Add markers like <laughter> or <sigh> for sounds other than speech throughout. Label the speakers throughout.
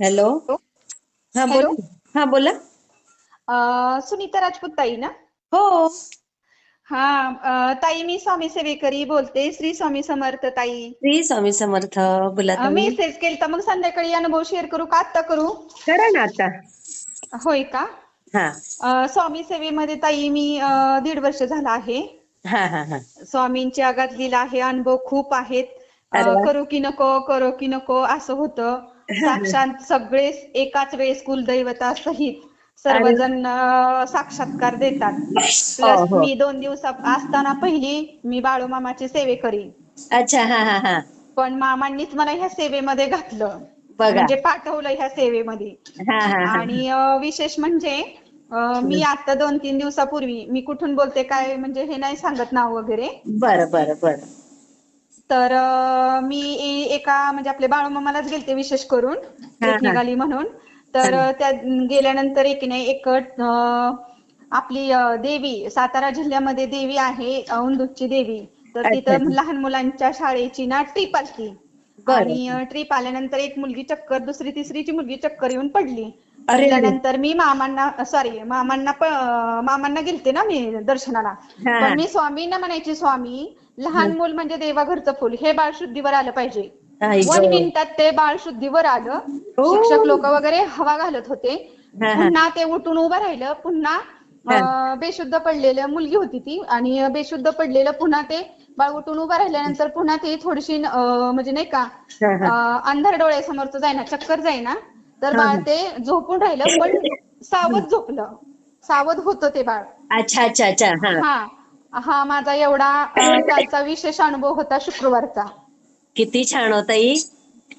Speaker 1: Hello? हा. बोला हा बोला.
Speaker 2: अ, सुनीता राजपूत ताई ना?
Speaker 1: हो.
Speaker 2: हा अ, ताई मी स्वामी सेवेकरी बोलते श्री स्वामी समर्थ ताई.
Speaker 1: श्री स्वामी समर्थ बोला
Speaker 2: अ,
Speaker 1: तुम्ही.
Speaker 2: मेसेज केलता मग संध्याकाळी अनुभव शेअर करू का? आत्ता करू?
Speaker 1: करा ना आता.
Speaker 2: होय का?
Speaker 1: हा.
Speaker 2: अ, स्वामी सेवेमध्ये ताई मी अ, दीड वर्ष झाला आहे.
Speaker 1: हा हा हा.
Speaker 2: स्वामींची आगात लीला आहे अनुभव खूप आहेत. अ,
Speaker 1: अरे वा.
Speaker 2: करू की नको करू की नको असं होतं. साक्षात सगळे एकाच वेळेस कुलदैवता सहित सर्वजण साक्षात्कार देतात. प्लस. मी दोन दिवसा असताना पहिली मी बाळूमामाची सेवेकरी
Speaker 1: अच्छा हा हा हा.
Speaker 2: पण मामांनीच मला ह्या सेवेमध्ये घातलं. म्हणजे पाठवलं ह्या सेवेमध्ये. आणि विशेष म्हणजे मी आता दोन तीन दिवसापूर्वी मी कुठून बोलते काय म्हणजे हे नाही सांगत नाव वगैरे.
Speaker 1: बरं बरं बरं.
Speaker 2: तर मी एका म्हणजे आपले बाळूमामालाच गेलते विशेष करून ट्रिप
Speaker 1: हा.
Speaker 2: निघाली म्हणून तर त्या गेल्यानंतर एक नाही एक आपली देवी सातारा जिल्ह्यामध्ये देवी आहे औंदूची देवी तर तिथं. लहान मुलांच्या शाळेची ना ट्रिप
Speaker 1: बरं.
Speaker 2: आणि ट्रिप आल्यानंतर एक मुलगी चक्कर दुसरी तिसरीची मुलगी चक्कर येऊन पडली
Speaker 1: अरे.
Speaker 2: पडल्यानंतर मी मामांना सॉरी मामांना मामांना गेलते ना मी दर्शनाला. पण मी स्वामींना म्हणायची स्वामी लहान मूल म्हणजे देवाघरचं फुल हे बाळ शुद्धीवर आलं पाहिजे वन. मिनिटात ते बाळ शुद्धीवर आलं. शिक्षक लोक वगैरे हवा घालत होते. पुन्हा ते उठून उभं राहिलं पुन्हा बेशुद्ध पडलेलं मुलगी होती ती आणि बेशुद्ध पडलेलं पुन्हा ते बाळ उठून उभं राहिल्यानंतर पुन्हा ती थोडीशी म्हणजे नाही का अंधार डोळ्यासमोरचं जाईना चक्कर जाईना तर बाळ. ते झोपून राहिलं पण सावध झोपलं. सावध होतं ते बाळ.
Speaker 1: अच्छा अच्छा अच्छा हा.
Speaker 2: हा. माझा एवढा कालचा विशेष अनुभव होता शुक्रवारचा.
Speaker 1: किती छान होता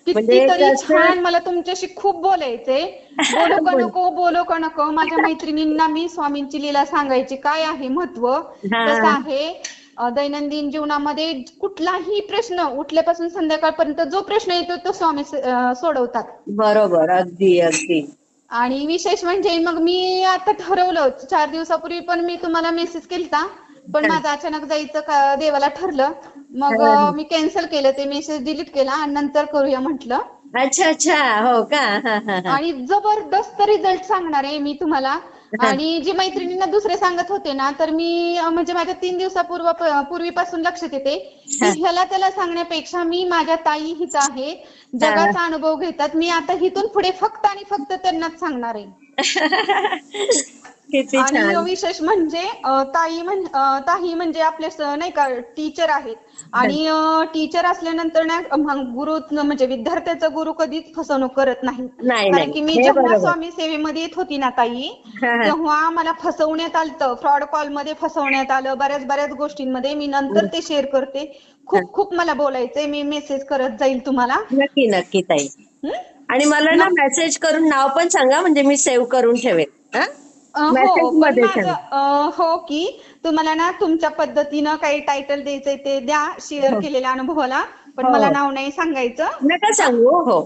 Speaker 1: म्हणजे
Speaker 2: कितीतरी
Speaker 1: कसं-
Speaker 2: छान मला तुमच्याशी खूप बोलायचंय. बोलू का
Speaker 1: बोल.
Speaker 2: नको बोलू का नको? माझ्या मैत्रिणींना मी स्वामींची लीला सांगायची. काय आहे महत्त्व? कसं आहे? दैनंदिन जीवनामध्ये कुठलाही प्रश्न उठल्यापासून संध्याकाळपर्यंत जो प्रश्न येतो तो स्वामी सोडवतात.
Speaker 1: बरोबर अगदी अगदी.
Speaker 2: आणि विशेष म्हणजे मग मी आता ठरवलं चार दिवसापूर्वी पण मी तुम्हाला मेसेज केलता पण. माझं अचानक जायचं का देवाला ठरलं. मग मी कॅन्सल केलं ते मेसेज डिलीट केला आणि नंतर करूया म्हटलं.
Speaker 1: अच्छा अच्छा हो का?
Speaker 2: आणि जबरदस्त रिझल्ट सांगणार आहे मी तुम्हाला. <laughs> आणि जी मैत्रिणींना दुसरे सांगत होते ना तर मी म्हणजे माझ्या तीन दिवसापूर्व पूर्वीपासून लक्षात येते. ह्याला त्याला सांगण्यापेक्षा मी माझ्या ताई हित आहे. जगाचा अनुभव घेतात. मी आता हिथून पुढे फक्त आणि फक्त त्यांनाच सांगणार आहे. आणि विशेष म्हणजे ताई म्हण अं, ताई म्हणजे आपले नाही का टीचर आहेत. आणि टीचर असल्यानंतर ना गुरु म्हणजे विद्यार्थ्याचा गुरु कधीच फसवणूक करत नाही. कारण. की मी जेव्हा. स्वामी सेवेमध्ये येत होती ना ताई. तेव्हा मला फसवण्यात आलं फ्रॉड कॉलमध्ये फसवण्यात आलं. बऱ्याच बऱ्याच गोष्टींमध्ये मी नंतर ते शेअर करते. खूप खूप मला बोलायचंय. मी मेसेज करत जाईल तुम्हाला.
Speaker 1: नक्की नक्की ताई? आणि मला ना मेसेज करून नाव पण सांगा. म्हणजे मी सेव्ह करून ठेवेन. हा
Speaker 2: हो पण माझं हो की तुम्हाला ना तुमच्या पद्धतीनं काही टायटल द्यायचंय ते द्या शेअर
Speaker 1: हो.
Speaker 2: केलेल्या अनुभवाला. पण
Speaker 1: हो.
Speaker 2: मला नाव नाही सांगायचं.
Speaker 1: नका सांगू हो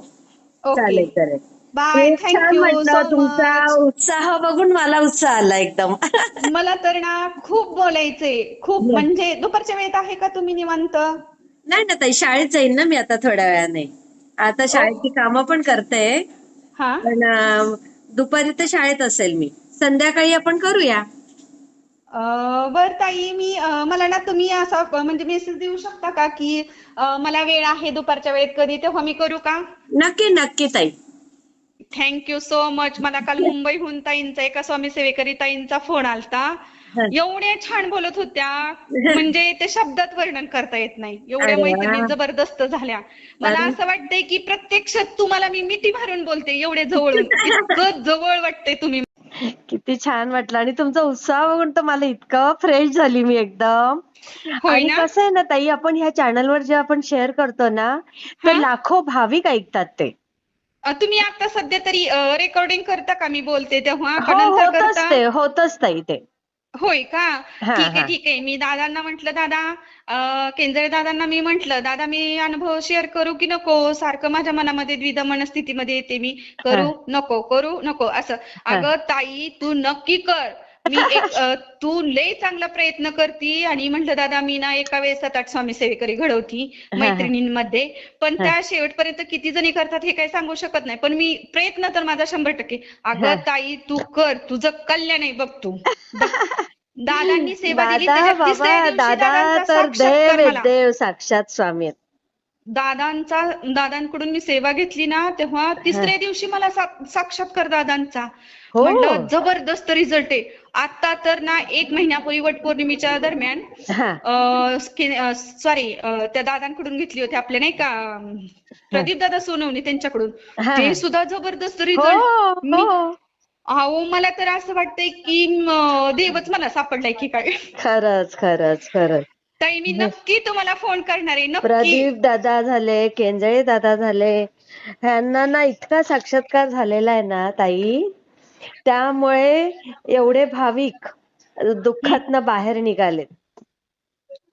Speaker 2: ओके.
Speaker 1: चालेल चालेल.
Speaker 2: बाय
Speaker 1: खूप छान
Speaker 2: थँक्यू
Speaker 1: म्हटलं
Speaker 2: सो
Speaker 1: तुमचा
Speaker 2: मच
Speaker 1: उत्साह बघून मला उत्साह आला एकदम. <laughs>
Speaker 2: मला तर ना खूप बोलायचंय. खूप. म्हणजे दुपारच्या वेळेत आहे का तुम्ही निवांत?
Speaker 1: नाही ना ताई शाळेत जाईन ना मी आता थोड्या वेळाने. आता शाळेची कामं पण करते.
Speaker 2: हा.
Speaker 1: पण अं, दुपारी तर शाळेत असेल मी. संध्याकाळी आपण करूया.
Speaker 2: बर ताई मी मला ना तुम्ही असा म्हणजे मेसेज देऊ शकता का की मला वेळ आहे दुपारच्या वेळेत कधी तेव्हा मी करू का?
Speaker 1: नक्की नक्की ताई.
Speaker 2: थँक्यू सो मच मला काल मुंबईहून ताईंचा एका स्वामी सेवेकरी ताईंचा फोन आलता. एवढ्या छान बोलत होत्या. <laughs> म्हणजे ते शब्दात वर्णन करता येत नाही. एवढ्या. मैत्रिणी जबरदस्त झाल्या. मला. असं वाटतंय की प्रत्यक्षात तुम्हाला मी मिठी मारून बोलते एवढे <laughs> इतकं जवळ वाटतंय तुम्ही.
Speaker 1: किती छान वाटलं. आणि तुमचा उत्साह बघून तर मला इतकं फ्रेश झाली मी एकदम.
Speaker 2: होय
Speaker 1: आणि? कसं आहे ना ताई आपण ह्या चॅनलवर जे आपण शेअर करतो ना तर
Speaker 2: हा?
Speaker 1: लाखो भाविक ऐकतात ते.
Speaker 2: तुम्ही आता सध्या तरी रेकॉर्डिंग करता का? मी बोलते. तेव्हा का
Speaker 1: हो
Speaker 2: नंतर
Speaker 1: होतच
Speaker 2: करता?
Speaker 1: ते होतच ताई ते.
Speaker 2: होय का?
Speaker 1: हा,
Speaker 2: ठीक आहे
Speaker 1: हा.
Speaker 2: ठीक आहे. मी दादांना म्हंटल दादा अं, केंजळे दादांना मी म्हंटल दादा मी अनुभव शेअर करू की नको? सारखं माझ्या मनामध्ये द्विधा मनस्थितीमध्ये येते मी. करू नको करू नको. असं. अगं ताई तू नक्की कर. मी एक तू लय चांगला प्रयत्न करती आणि म्हटलं दादा मी ना एका वेळेस सात आठ स्वामी सेवेकरी घडवती. मैत्रिणींमध्ये पण. त्या शेवटपर्यंत किती जणी करतात हे काही सांगू शकत नाही पण मी प्रयत्न तर माझा शंभर टक्के. अगं ताई तू कर तुझं कल्याण आहे बघ तू दादांनी सेवा दिली
Speaker 1: दादा तर देव. देव साक्षात स्वामी आहेत.
Speaker 2: दादांचा दादांकडून मी सेवा घेतली ना तेव्हा तिसऱ्या दिवशी मला साक्षात्कार दादांचा
Speaker 1: हो.
Speaker 2: म्हटलं जबरदस्त रिझल्ट आहे. आता तर ना एक महिन्यापूर्वी वटपौर्णिमेच्या दरम्यान
Speaker 1: हा.
Speaker 2: सॉरी त्या दादांकडून घेतली होती आपल्या नाही का? प्रदीप दादा सोनवणे त्यांच्याकडून.
Speaker 1: हा.
Speaker 2: ते सुद्धा जबरदस्त
Speaker 1: हो
Speaker 2: रिझल्ट मी
Speaker 1: हो
Speaker 2: अहो मला तर असं वाटतंय की म, देवच मला सापडलाय की काय?
Speaker 1: खरंच खरंच खरंच.
Speaker 2: ताई मी नक्की तुम्हाला फोन करणार आहे नक्की.
Speaker 1: प्रदीप दादा झाले केंजळे दादा झाले ह्यांना ना इतका साक्षात्कार झालेला आहे ना ताई. त्यामुळे एवढे भाविक दुःखातनं बाहेर निघाले.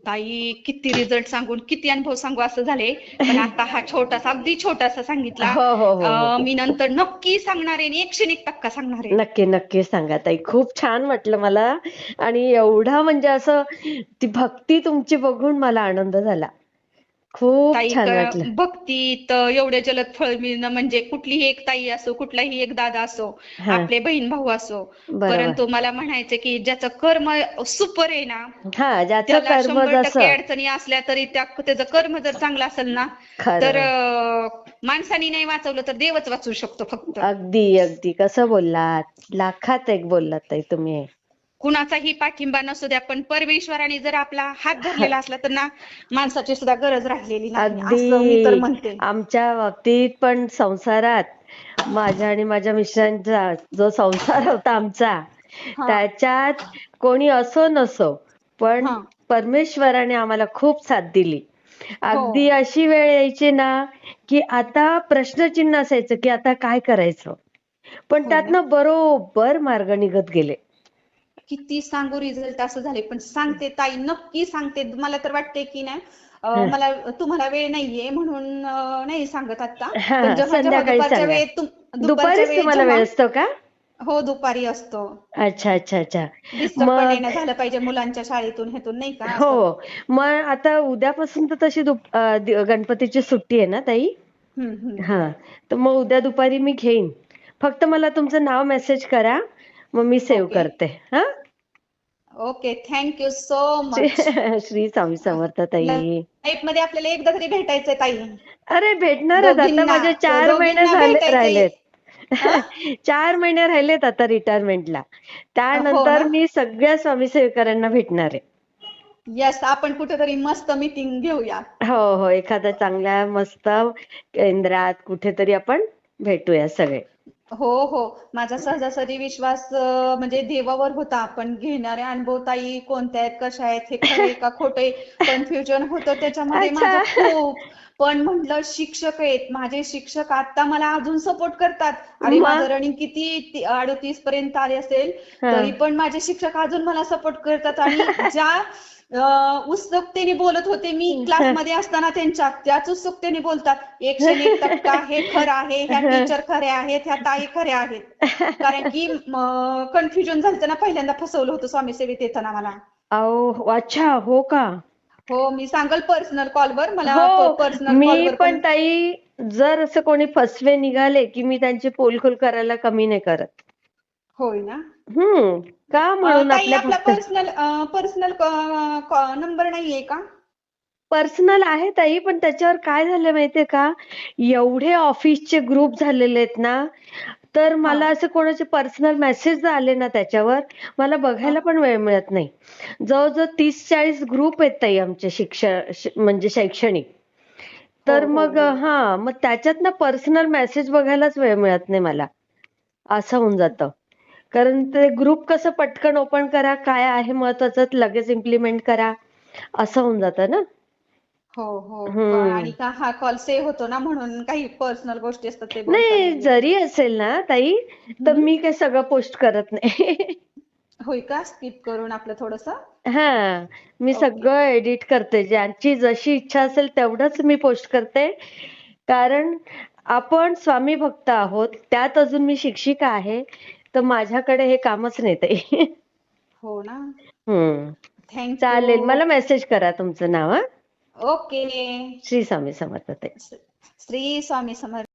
Speaker 2: ताई किती रिझल्ट सांगून किती अनुभव सांगू असं झाले. पण <laughs> आता हा छोटासा अगदी छोटासा सांगितला.
Speaker 1: हो, हो, हो, हो.
Speaker 2: मी नंतर नक्की सांगणार आहे एकशे एक टक्का सांगणार आहे.
Speaker 1: नक्की नक्की सांगा ताई. खूप छान वाटलं मला. आणि एवढा म्हणजे असं ती भक्ती तुमची बघून मला आनंद झाला. खूप
Speaker 2: ताई
Speaker 1: छान वाटलं
Speaker 2: भक्तीत एवढे जलद फळ मिळणं म्हणजे कुठलीही एक ताई असो कुठलाही एक दादा असो
Speaker 1: हा.
Speaker 2: आपले बहीण भाऊ असो
Speaker 1: बरोबर.
Speaker 2: परंतु मला म्हणायचं की ज्याचं कर्म सुपर आहे ना
Speaker 1: हा ज्याचं
Speaker 2: त्याला
Speaker 1: कर्म
Speaker 2: शंभर टक्के
Speaker 1: जसं
Speaker 2: अडचणी असल्या तरी त्या त्याचं कर्म जर चांगलं असेल ना
Speaker 1: खरं.
Speaker 2: तर अं, माणसाने नाही वाचवलं तर देवच वाचवू शकतो फक्त
Speaker 1: अगदी अगदी कसं बोललात लाखात एक बोललात ताई तुम्ही
Speaker 2: कुणाचाही पाठिंबा नसू द्या पण परमेश्वराने जर आपला हात धरलेला असला तर ना माणसाची सुद्धा गरज राहिलेली नाही असं मी तर म्हणते
Speaker 1: अगदी आमच्या बाबतीत पण संसारात माझ्या आणि माझ्या मिस्टरांचा जो संसार होता आमचा. त्याच्यात कोणी असो नसो पण. परमेश्वराने आम्हाला खूप साथ दिली
Speaker 2: हो.
Speaker 1: अगदी अशी वेळ यायची ना की आता प्रश्नचिन्ह असायचं की आता काय करायचं पण
Speaker 2: हो.
Speaker 1: त्यातनं बरोबर मार्ग निघत गेले
Speaker 2: किती सांगू रिझल्ट असं झाले पण सांगते ताई नक्की सांगते. मला तर वाटते की नाही. मला तुम्हाला वेळ नाहीये म्हणून नाही सांगत आता. दुपारच्या. वेळेत दुपारच्या
Speaker 1: वेळ असतो का?
Speaker 2: हो दुपारी असतो.
Speaker 1: अच्छा अच्छा अच्छा. मग
Speaker 2: झालं पाहिजे मुलांच्या शाळेतून हेतून नाही का.
Speaker 1: हो. मग आता उद्यापासून तर तशी गणपतीची सुट्टी आहे ना ताई. हा तर मग उद्या दुपारी मी घेईन. फक्त मला तुमचं नाव मेसेज करा. मग मी सेव्ह. करते. हा?
Speaker 2: Okay thank you so much
Speaker 1: Shri Swami Samarth ताई.
Speaker 2: मध्ये आपल्याला एकदा तरी भेटायचंय ताई.
Speaker 1: अरे भेटणारच आता. माझे चार
Speaker 2: दोघींना
Speaker 1: महिने झाले. राहिलेत. <laughs> चार महिने राहिलेत आता रिटायरमेंटला त्यानंतर
Speaker 2: ना?
Speaker 1: मी सगळ्या स्वामी सेवकऱ्यांना भेटणार आहे.
Speaker 2: यस आपण कुठेतरी मस्त मीटिंग घेऊया.
Speaker 1: हो हो. एखाद्या चांगल्या मस्त केंद्रात कुठेतरी आपण भेटूया सगळे.
Speaker 2: हो हो. माझा सहजासहजी विश्वास म्हणजे देवावर होता. पण घेणारे अनुभव ताई कोणत्या आहेत कशा आहेत हे खरे का खोटे कन्फ्युजन होतं त्याच्यामध्ये. माझं खूप. पण म्हटलं शिक्षक आहेत. माझे शिक्षक आता मला अजून सपोर्ट करतात. आणि? माझं रनिंग किती अडतीस पर्यंत आले असेल. तरी पण माझे शिक्षक अजून मला सपोर्ट करतात. आणि ज्या उत्सुकतेने बोलत होते. मी क्लासमध्ये असताना त्यांच्या त्याच उत्सुकतेने बोलतात. एकशे एक टक्का हे खरं आहे ह्या टीचर खऱ्या आहेत ह्या ताई खऱ्या आहेत. कारण की कन्फ्युजन झालं ना पहिल्यांदा फसवलं होतं स्वामी सेवेत येताना मला.
Speaker 1: अहो अच्छा हो का?
Speaker 2: हो मी सांगल पर्सनल कॉलवर मला
Speaker 1: हो
Speaker 2: पर्सनल
Speaker 1: मी पण ताई जर असं कोणी फसवे निघाले की मी त्यांची पोलखोल करायला कमी नाही करत.
Speaker 2: होय ना?
Speaker 1: हम्म का म्हणून
Speaker 2: ताई
Speaker 1: आपल्या
Speaker 2: आपला पर्सनल पर्सनल नंबर नाहीये का?
Speaker 1: पर्सनल आहे ताई पण त्याच्यावर काय झालं माहितीये का? एवढे ऑफिसचे ग्रुप झालेले आहेत ना तर मला असं कोणाचे पर्सनल मेसेज आले ना त्याच्यावर मला बघायला पण वेळ मिळत नाही. जवळजवळ तीस चाळीस ग्रुप आहेत ताई आमचे शिक्षण श- म्हणजे शैक्षणिक. तर
Speaker 2: हो, हो,
Speaker 1: मग
Speaker 2: हो.
Speaker 1: हा मग त्याच्यात ना पर्सनल मेसेज बघायलाच वेळ मिळत नाही मला. असं होऊन जातं. कारण ते ग्रुप कसं पटकन ओपन करा काय आहे महत्वाचं लगेच इम्प्लिमेंट करा. असं होऊन जातं ना?
Speaker 2: हो हो.
Speaker 1: हम्म.
Speaker 2: आणि का हा कॉल सेव्ह होतो ना म्हणून काही पर्सनल गोष्टी असतात ते बोलता
Speaker 1: नाही. जरी असेल ना ताई तर मी काय सगळं पोस्ट करत नाही.
Speaker 2: होय का? स्किप करून आपलं थोडस?
Speaker 1: हा. मी
Speaker 2: ओके.
Speaker 1: सगळं एडिट करते. ज्यांची जशी इच्छा असेल तेवढंच मी पोस्ट करते. कारण आपण स्वामी भक्त आहोत. त्यात अजून मी शिक्षिका आहे. तर माझ्याकडे हे कामच नाही ताई.
Speaker 2: हो ना?
Speaker 1: हम्म. चालेल मला मेसेज करा तुमचं नाव
Speaker 2: ओके
Speaker 1: श्री स्वामी समर्थ ताई.
Speaker 2: श्री स्वामी समर्थ.